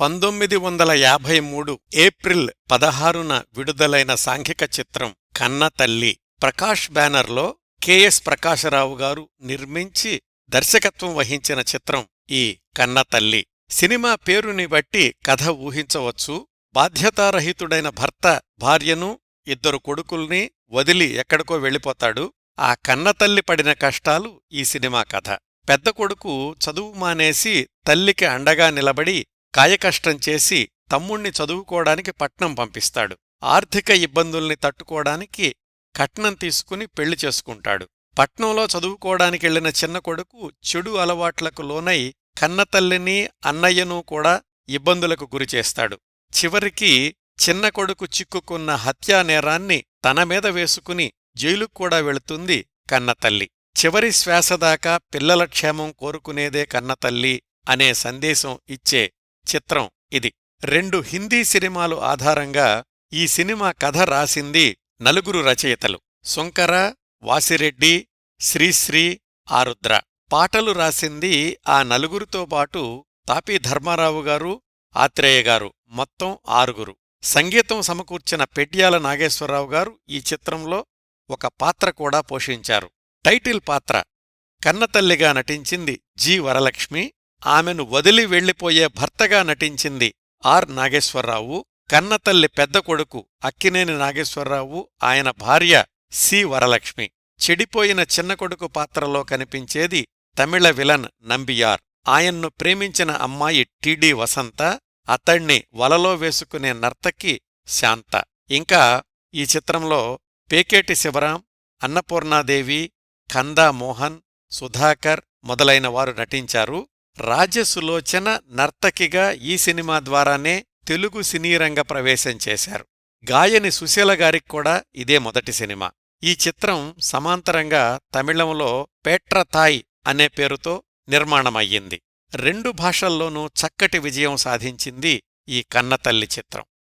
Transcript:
పంతొమ్మిది వందల యాభై మూడు ఏప్రిల్ పదహారున విడుదలైన సాంఘిక చిత్రం కన్నతల్లి ప్రకాష్ బ్యానర్లో కెఎస్ ప్రకాశరావు గారు నిర్మించి దర్శకత్వం వహించిన చిత్రం ఈ కన్నతల్లి సినిమా పేరుని బట్టి కథ ఊహించవచ్చు. బాధ్యతారహితుడైన భర్త భార్యను ఇద్దరు కొడుకుల్ని వదిలి ఎక్కడికో వెళ్ళిపోతాడు. ఆ కన్నతల్లి పడిన కష్టాలు ఈ సినిమా కథ. పెద్ద కొడుకు చదువు మానేసి తల్లికి అండగా నిలబడి కాయకష్టం చేసి తమ్ముణ్ణి చదువుకోవడానికి పట్నం పంపిస్తాడు. ఆర్థిక ఇబ్బందుల్ని తట్టుకోవడానికి కట్నం తీసుకుని పెళ్ళి చేసుకుంటాడు. పట్నంలో చదువుకోవడానికెళ్ళిన చిన్న కొడుకు చెడు అలవాట్లకు లోనై కన్నతల్లిని అన్నయ్యను కూడా ఇబ్బందులకు గురిచేస్తాడు చివరికి చిన్న కొడుకు చిక్కుకున్న హత్యానేరాన్ని తన మీద వేసుకుని జైలుక్కూడా వెళుతుంది కన్నతల్లి చివరి శ్వాసదాకా పిల్లల క్షేమం కోరుకునేదే కన్నతల్లి అనే సందేశం ఇచ్చే చిత్రం ఇది. రెండు హిందీ సినిమాలు ఆధారంగా ఈ సినిమా కథ రాసింది నలుగురు రచయితలు. సుంకర వాసిరెడ్డి శ్రీశ్రీ ఆరుద్ర. పాటలు రాసింది ఆ నలుగురితో పాటు తాపీ ధర్మారావు గారు ఆత్రేయ గారు మొత్తం ఆరుగురు. సంగీతం సమకూర్చిన పెడ్యాల నాగేశ్వరరావు గారు ఈ చిత్రంలో ఒక పాత్ర కూడా పోషించారు. టైటిల్ పాత్ర కన్నతల్లిగా నటించింది జి వరలక్ష్మి ఆమెను వదిలి వెళ్ళిపోయే భర్తగా నటించింది ఆర్ నాగేశ్వరరావు. కన్నతల్లి పెద్ద కొడుకు అక్కినేని నాగేశ్వరరావు ఆయన భార్య సి వరలక్ష్మి. చెడిపోయిన చిన్న కొడుకు పాత్రలో కనిపించేది తమిళ విలన్ నంబియార్. ఆయన్ను ప్రేమించిన అమ్మాయి టిడి వసంత అతణ్ణి వలలో వేసుకునే నర్తకి శాంత. ఇంకా ఈ చిత్రంలో పేకేటి శివరాం అన్నపూర్ణాదేవి కందా మోహన్ సుధాకర్ మొదలైన వారు నటించారు. రాజసులోచన నర్తకిగా ఈ సినిమా ద్వారానే తెలుగు సినీరంగ ప్రవేశం చేశారు. గాయని సుశీల గారికి కూడా ఇదే మొదటి సినిమా. ఈ చిత్రం సమాంతరంగా తమిళంలో పేట్రతాయ్ అనే పేరుతో నిర్మాణమయ్యింది. రెండు భాషల్లోనూ చక్కటి విజయం సాధించింది ఈ కన్నతల్లి చిత్రం.